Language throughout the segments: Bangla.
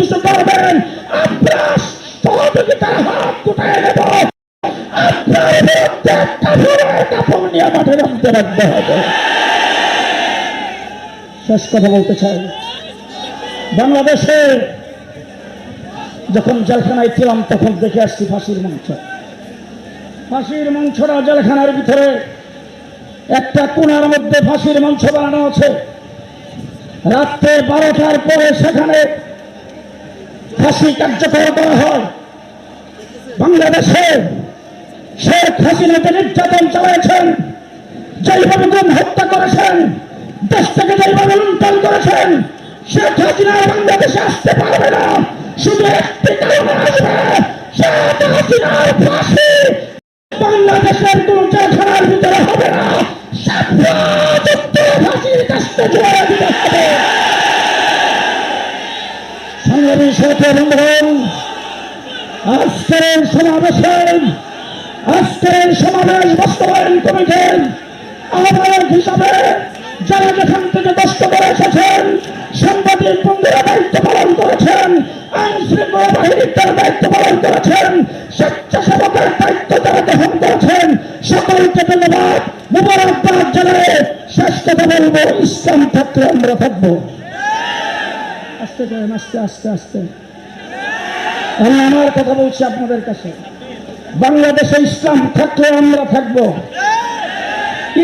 কিছু করবেন হাত কোথায় নেব। আপনার নিয়ে মাঠে নামতে হবে। শেষ কথা বলতে চাই। বাংলাদেশে যখন জেলখানায় ছিলাম, তখন দেখে আসছি ফাঁসির মঞ্চ। ফাঁসির মঞ্চটা জেলখানার ভিতরে একটা কোনার মধ্যে ফাঁসির মঞ্চ বানানো আছে। রাত্রে বারোটার পরে সেখানে ফাঁসি কার্যকর করা হয়। বাংলাদেশে শেখ হাসিনাকে নির্যাতন চালিয়েছেন যেইভাবে গুম হত্যা করেছেন, দেশ থেকে যেইভাবে লুণ্ঠন করেছেন, শেখ হাসিনা বাংলাদেশে আসতে পারবে না। শুধু একটি কারণে আসবে, শেখ হাসিনার ফাঁসি। বাংলাদেশের কোন জেলখানার ভিতরে হবে না। সাম্রাজ্যত্ব ফাঁসির কাছে জোড়া দিতে হবে। সাথে বন্ধুগণ আজকের সমাবেশের, আজকের সমাবেশ বাস্তবায়ন কমিটির আহ্বায়ক হিসাবে যারা যেখান থেকে কষ্ট করে এসেছেন, সাংবাদিক বন্ধুরা দায়িত্ব পালন করেছেন আইন শৃঙ্খলা বাহিনীর তারা দায়িত্ব পালন করেছেন, স্বেচ্ছাসেবকের দায়িত্ব যারা গ্রহণ করেছেন, সকলকে ধন্যবাদ। মুবারকবাদ জানায় শেষ কথা বলব, ইসলাম থাকলে আমরা থাকব। আস্তে করেন, আস্তে আস্তে আস্তে। আমি আমার কথা বলছি আপনাদের কাছে। বাংলাদেশে ইসলাম থাকলে আমরা থাকব।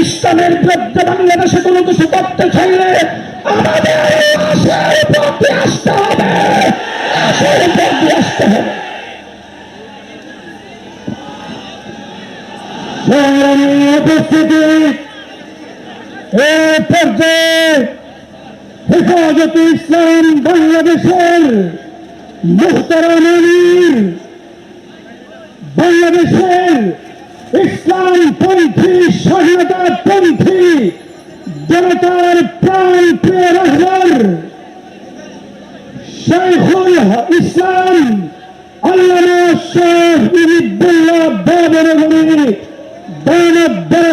ইসলামের বিরুদ্ধে বাংলাদেশে কোনো কিছু করতে চাইলে আমাদের উপস্থিতি এই পর্যায়ে হেফাজতে ইসলাম বাংলাদেশের মুহতারাম আমির বাংলাদেশের ইসলাম পন্থী স্বাধীনতা পন্থী জনতার প্রাণ প্রিয় রহমান শেখুল ইসলাম আল্লামা শেখ ইবিবুল্লাহ বাবরগরী দানব বারাকাতুহুর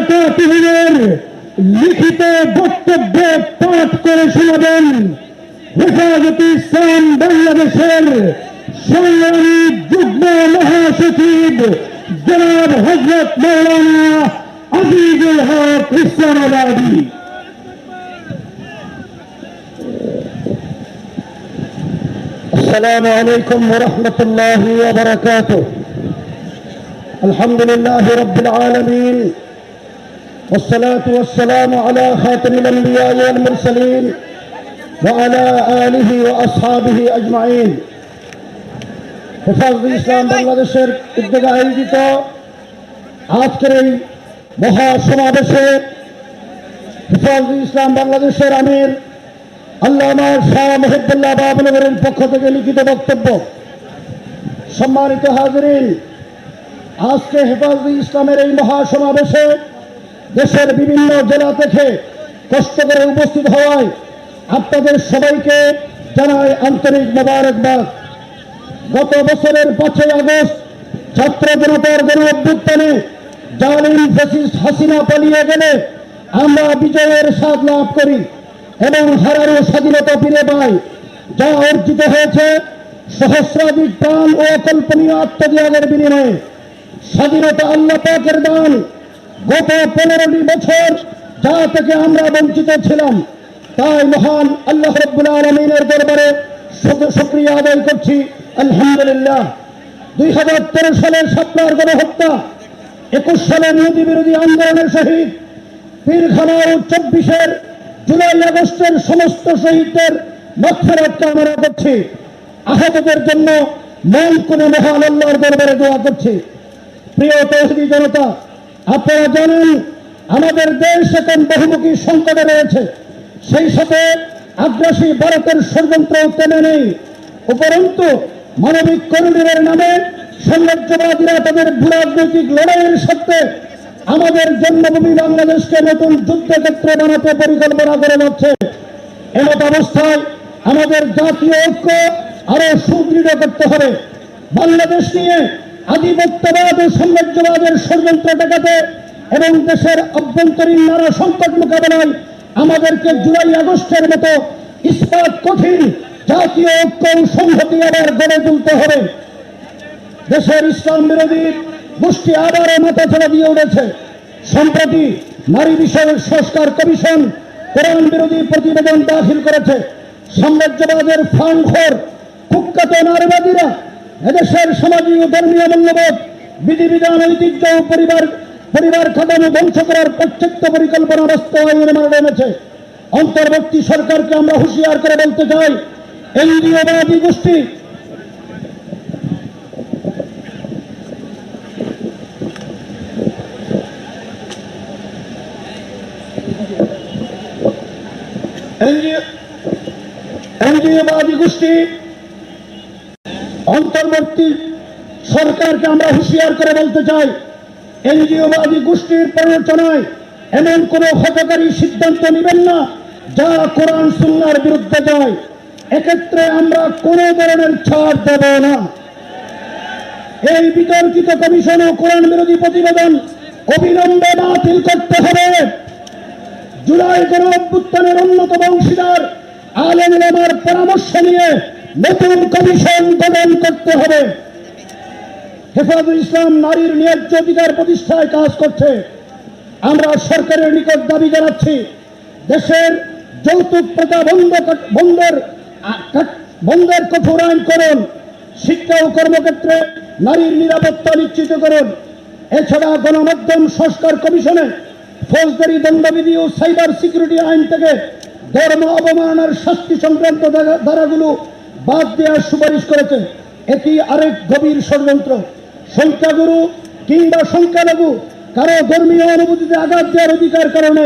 লিখিত বক্তব্য পাঠ করে শোনাবেন হেফাজতে ইসলাম বাংলাদেশের সংগ্রামী যুগ্ম মহাসচিব জনাব হজরত মৌলানা আজিজুল হক ইসলামাবাদী السلام عليكم ورحمة الله وبركاته الحمد لله رب العالمين والصلاة والسلام على خاتم الأنبياء والمرسلين وعلى آله وأصحابه أجمعين হেফাজত ইসলাম বাংলাদেশের উদ্যোগে আয়োজিত আজকের এই মহাসমাবেশে হেফাজত ইসলাম বাংলাদেশের আমির আল্লামা শাহ মহিবুল্লাহ বাবনগরের পক্ষ থেকে লিখিত বক্তব্য সম্মানিত হাজরিন আজকে হেফাজত ইসলামের এই মহাসমাবেশে দেশের বিভিন্ন জেলা থেকে কষ্ট করে উপস্থিত হওয়ায় আপনাদের সবাইকে জানাই আন্তরিক মোবারকবাদ। গত বছরের পাঁচই আগস্ট ছাত্র জনতার গণ অভ্যুত্থানে জালিম ফেসিস্ট হাসিনা পালিয়ে গেলে আমরা বিজয়ের স্বাদ লাভ করি এবং হারানো স্বাধীনতা ফিরে পাই। যা অর্জিত হয়েছে সহস্রাধিক প্রাণ ও অকল্পনীয় আত্মত্যাগের বিনিময়ে। স্বাধীনতা আল্লাহ পাকের দান গত পনেরোটি বছর যা থেকে আমরা বঞ্চিত ছিলাম, তাই মহান আল্লাহ রব্বুল আলমিনের দরবারে শুক্রিয়া আদায় করছি। আলহামদুলিল্লাহ। দুই হাজার তেরো সালের সাতনার গণহত্যা, একুশ সালের মোদী বিরোধী আন্দোলনের শহীদ ও চব্বিশের জুলাই আগস্টের সমস্ত শহীদদের মক্ষরাত কামনা করছি। আহতদের জন্য মন করে মহান আল্লাহর দরবারে দোয়া করছি। প্রিয় তৌহিদি জনতা আপনারা জানেন, আমাদের দেশ এখন বহুমুখী সংকটে রয়েছে। সেই সাথে আগ্রাসী ভারতের ষড়যন্ত্র তেমে নেই। উপরন্তু, মানবিক করিডোরের নামে সাম্রাজ্যবাদীরা তাদের ভূরাজনৈতিক লড়াইয়ের সত্ত্বে আমাদের জন্মভূমি বাংলাদেশকে নতুন যুদ্ধক্ষেত্র বানাতে পরিকল্পনা করে যাচ্ছে। এমত অবস্থায় আমাদের জাতীয় ঐক্য আরও সুদৃঢ় করতে হবে। বাংলাদেশ নিয়ে আধিপত্যবাদ ও সাম্রাজ্যবাদের ষড়যন্ত্র ঠেকাতে এবং দেশের অভ্যন্তরীণ নানা সংকট মোকাবেলায় আমাদেরকে জুলাই আগস্টের মতো ইস্পাত কঠিন জাতীয় ঐক্য সংহতি আবার গড়ে তুলতে হবে। দেশের ইসলাম বিরোধী গোষ্ঠী আবারও মাথা ছেড়ে দিয়ে উঠেছে। সম্প্রতি নারী বিষয়ক সংস্কার কমিশন কোরআন বিরোধী প্রতিবেদন দাখিল করেছে। সাম্রাজ্যবাদের ফাংখোর কুখ্যাত নারীবাদীরা এদেশের সামাজিক ও ধর্মীয় মূল্যবোধ বিধিবিধান ঐতিহ্য ও পরিবার পরিবার কাঠামো ধ্বংস করার প্রত্যক্ষ পরিকল্পনা বাস্তবায়নের মানে এনেছে। অন্তর্বর্তী সরকারকে আমরা হুঁশিয়ার করে বলতে চাই এনডিওবাদী গোষ্ঠী। এনডিওবাদী গোষ্ঠী অন্তর্বর্তী সরকারকে আমরা হুঁশিয়ার করে বলতে চাই এনজিওবাদী গোষ্ঠীর প্ররোচনায় এমন কোন হতকারী সিদ্ধান্ত নেবেন না যা কোরআন সুন্নার বিরুদ্ধে যায়। এক্ষেত্রে আমরা কোনো ধরনের ছাড় দেব না। এই বিতর্কিত কমিশন ও কোরআন বিরোধী প্রতিবেদন অবিলম্বে বাতিল করতে হবে। জুলাই গণ অভ্যুত্থানের অন্যতম অংশীদার আলম পরামর্শ নিয়ে নতুন কমিশন গঠন করতে হবে। হেফাজুল ইসলাম নারীর ন্যায্য অধিকার প্রতিষ্ঠায় কাজ করছে। আমরা সরকারের নিকট দাবি জানাচ্ছি, দেশের যৌতুক প্রথা বন্ধ বন্ধের বন্ধের কঠোর আইন করুন। শিক্ষা ও কর্মক্ষেত্রে নারীর নিরাপত্তা নিশ্চিত করুন। এছাড়া গণমাধ্যম সংস্কার কমিশনে ফৌজদারি দণ্ডবিধি ও সাইবার সিকিউরিটি আইন থেকে ধর্ম অবমাননার শাস্তি সংক্রান্ত ধারাগুলো বাদ দেওয়ার সুপারিশ করেছে এটি আরেক গভীর ষড়যন্ত্র। সংখ্যাগুরু কিংবা সংখ্যালঘু কারও ধর্মীয় অনুভূতিতে আঘাত দেওয়ার অধিকার কারণে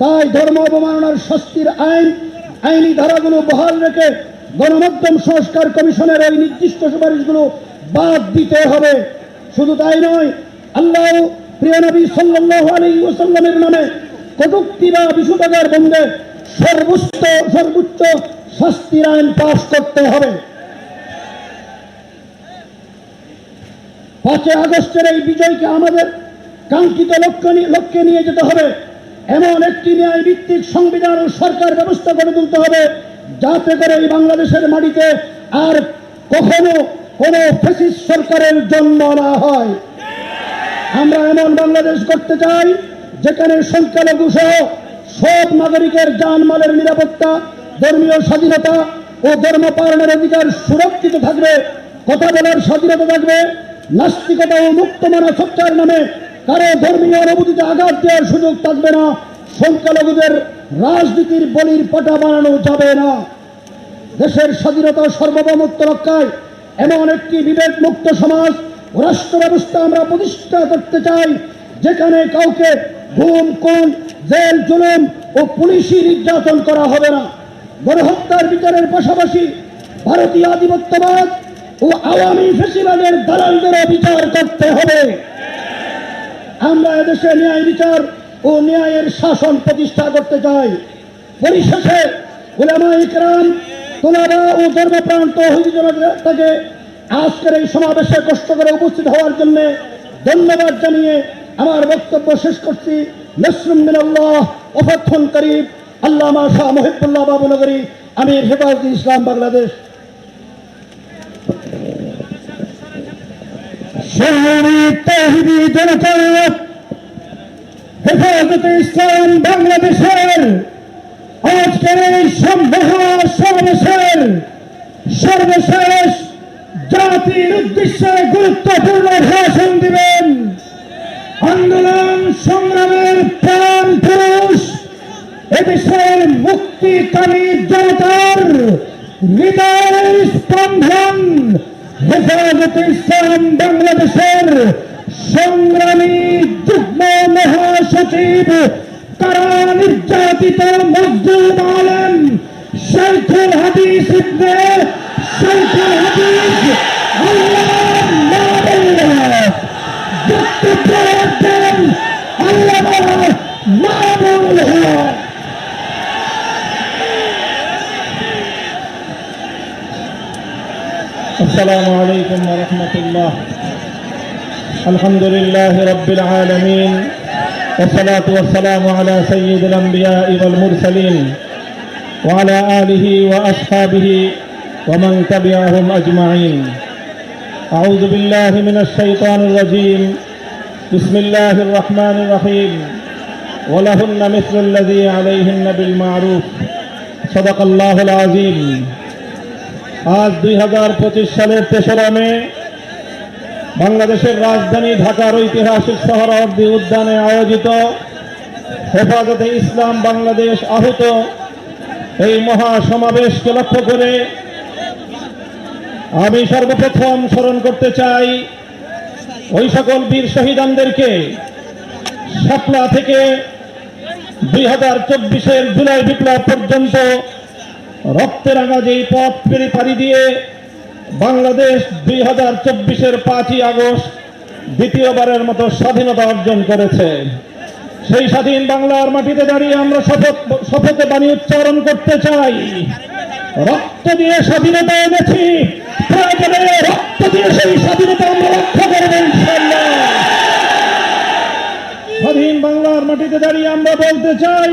তাই ধর্ম অবমাননার শাস্তির আইন, আইনি ধারাগুলো বহাল রেখে গণমাধ্যম সংস্কার কমিশনের এই নির্দিষ্ট সুপারিশগুলো বাদ দিতে হবে। শুধু তাই নয়, আল্লাহ প্রিয় নবী সাল্লাল্লাহু আলাইহি ওয়াসাল্লামের নামে কটূক্তি বা বিশুদ্ধাগার বন্ধে সর্বোচ্চ সর্বোচ্চ শাস্তির আইন পাশ করতে হবে। পাঁচই আগস্টের এই বিজয়কে আমাদের কাঙ্ক্ষিত লক্ষ্য লক্ষ্যে নিয়ে যেতে হবে। এমন একটি ন্যায় ভিত্তিক সংবিধান ও সরকার ব্যবস্থা করে তুলতে হবে, যাতে করে এই বাংলাদেশের মাটিতে আর কখনো কোনো ফেসিস সরকারের জন্ম না হয়। আমরা এমন বাংলাদেশ করতে চাই, যেখানে সংখ্যালঘু সহ সব নাগরিকের জানমালের নিরাপত্তা ধর্মীয় স্বাধীনতা ও ধর্ম পালনের অধিকার সুরক্ষিত থাকবে, কথা বলার স্বাধীনতা থাকবে, নাস্তিকতা ও মুক্ত মানা সত্যার নামে কারও ধর্মীয় অনুভূতিতে আঘাত দেওয়ার সুযোগ থাকবে না, সংখ্যালঘুদের রাজনীতির বলির পটা বানানো যাবে না। দেশের স্বাধীনতা সার্বভৌমত্ব রক্ষায় এমন একটি বিবেক মুক্ত সমাজ রাষ্ট্র ব্যবস্থা আমরা প্রতিষ্ঠা করতে চাই, যেখানে কাউকে ঘুম কোন জেল, জুলুম ও পুলিশি নির্যাতন করা হবে না। গণহত্যার বিচারের পাশাপাশি ভারতীয় আধিপত্যবাদ ও আওয়ামী ফেসিবাদের দালালদেরও বিচার করতে হবে। আমরা এদেশে ন্যায় বিচার ও ন্যায়ের শাসন প্রতিষ্ঠা করতে চাই। পরিশেষে ও ধর্মপ্রাণ তৌহিদি আজকের এই সমাবেশে কষ্ট করে উপস্থিত হওয়ার জন্য ধন্যবাদ জানিয়ে আমার বক্তব্য শেষ করছি। নসরুম মিনাল্লাহ ওফাথন করিব আল্লামা শাহ মহিবুল্লাহ বাবুনগরী, আমির হেফাজত ইসলাম বাংলাদেশ। ইসলাম বাংলাদেশের আজকের এই সমাবেশের সর্বশেষ জাতির উদ্দেশ্যে গুরুত্বপূর্ণ মুক্তিকামী জনতার হৃদয়ের স্পন্দন। হেফাজত ইসলাম বাংলাদেশের সংগ্রামী যুগ্ম মহাসচিব, তারা নির্যাতিত মজদুর আলম শৈখুল হাদিস ইবনে শেখুল হাদিস। السلام عليكم ورحمة الله. الحمد لله رب العالمين والصلاة والسلام على سيد الأنبياء والمرسلين وعلى آله وأصحابه ومن تبعهم أجمعين. أعوذ بالله من الشيطان الرجيم. بسم الله الرحمن الرحيم. ولهن مثل الذي عليهن بالمعروف. صدق الله العظيم. আজ দুই হাজার পঁচিশ সালের তেসরা মে, বাংলাদেশের রাজধানী ঢাকার ঐতিহাসিক শহরাবর্তী উদ্যানে আয়োজিত হেফাজতে ইসলাম বাংলাদেশ আহত এই মহা সমাবেশকে লক্ষ্য করে আমি সর্বপ্রথম স্মরণ করতে চাই ওই সকল বীর শহীদানদেরকে শাপলা থেকে দুই হাজার চব্বিশের জুলাই বিপ্লব পর্যন্ত রক্তের রাঙা যেই পথ পেরে পাড়ি দিয়ে বাংলাদেশ দুই হাজার চব্বিশের পাঁচই আগস্ট দ্বিতীয়বারের মতো স্বাধীনতা অর্জন করেছে। সেই স্বাধীন বাংলার মাটিতে দাঁড়িয়ে আমরা শপথ, শপথে বাণী উচ্চারণ করতে চাই। রক্ত দিয়ে স্বাধীনতা এনেছি রক্ত দিয়ে সেই স্বাধীনতা আমরা রক্ষা করব স্বাধীন বাংলার মাটিতে দাঁড়িয়ে আমরা বলতে চাই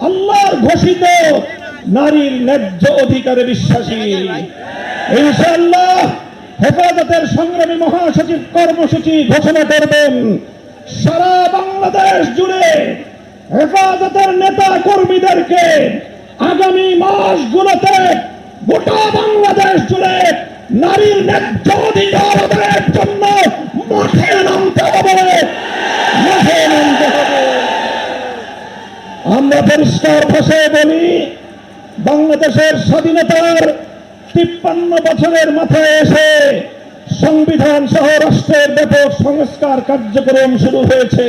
আল্লাহর ঘোষিত নারীর ন্যায্য অধিকারে বিশ্বাসী। ইনশাআল্লাহ হেফাজতের সংগ্রামী মহাসচিব কর্মসূচি ঘোষণা করবেন। সারা বাংলাদেশ জুড়ে হেফাজতের নেতা কর্মীদেরকে আগামী মাসগুলোতে গোটা বাংলাদেশ জুড়ে নারীর ন্যায্য অধিকার জন্য মাঠে নামতে হবে। মাঠে নামতে হবে। আমরা পরিষ্কার ভাষায় বলি, বাংলাদেশের স্বাধীনতার তিপ্পান্ন বছরের মাথায় এসে সংবিধান সহ রাষ্ট্রের ব্যাপক সংস্কার কার্যক্রম শুরু হয়েছে।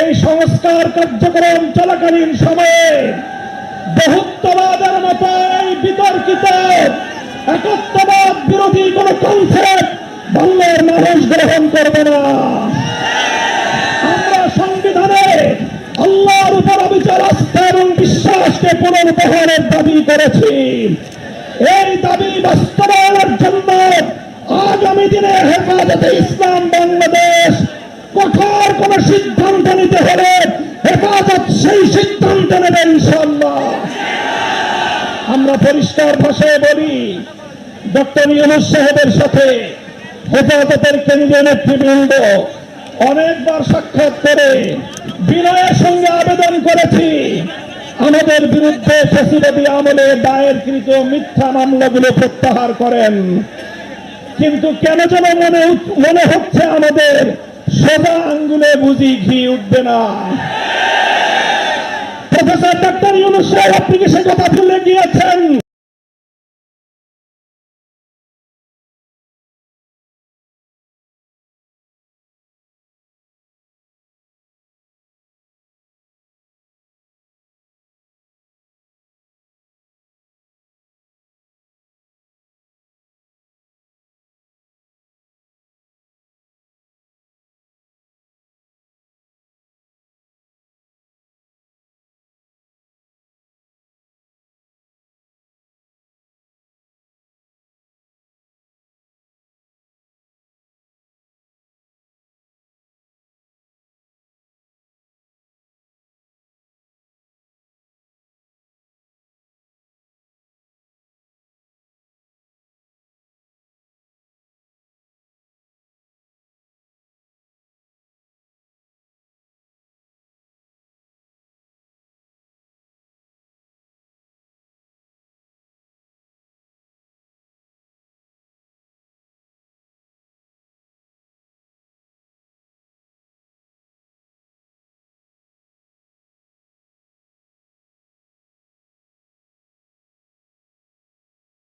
এই সংস্কার কার্যক্রম চলাকালীন সময়ে বহুত্ববাদের মতো বিতর্কিত, একত্ববাদ বিরোধী কোন কনসেপ্ট বাংলার মানুষ গ্রহণ করবে না। আল্লাহর উপর অবিচার আস্থা এবং বিশ্বাসকে পুনর্বহারের দাবি করেছি, এই দাবি বাস্তবায়নের জন্য আগামী দিনে হেফাজতে ইসলাম বাংলাদেশ কঠোর কোন সিদ্ধান্ত নিতে হলে হেফাজত সেই সিদ্ধান্ত নেবে ইনশাল্লাহ আমরা পরিষ্কার ভাষায় বলি, ডক্টর ইউনুস সাহেবের সাথে হেফাজতের কেন্দ্রীয় নেতৃবৃন্দ অনেকবার সাক্ষাৎ করে বিনয়ের সঙ্গে আবেদন করেছি। আমাদের বিরুদ্ধে ফেসিবাদী আমলে দায়েরকৃত মিথ্যা মামলাগুলো প্রত্যাহার করেন। কিন্তু কেন যেন মনে মনে হচ্ছে আমাদের সোজা আঙ্গুলে বুঝি ঘি উঠবে না। প্রফেসর ডক্টর ইউনুস সাহেব, আপনি কি সে কথা ভুলে গিয়েছেন?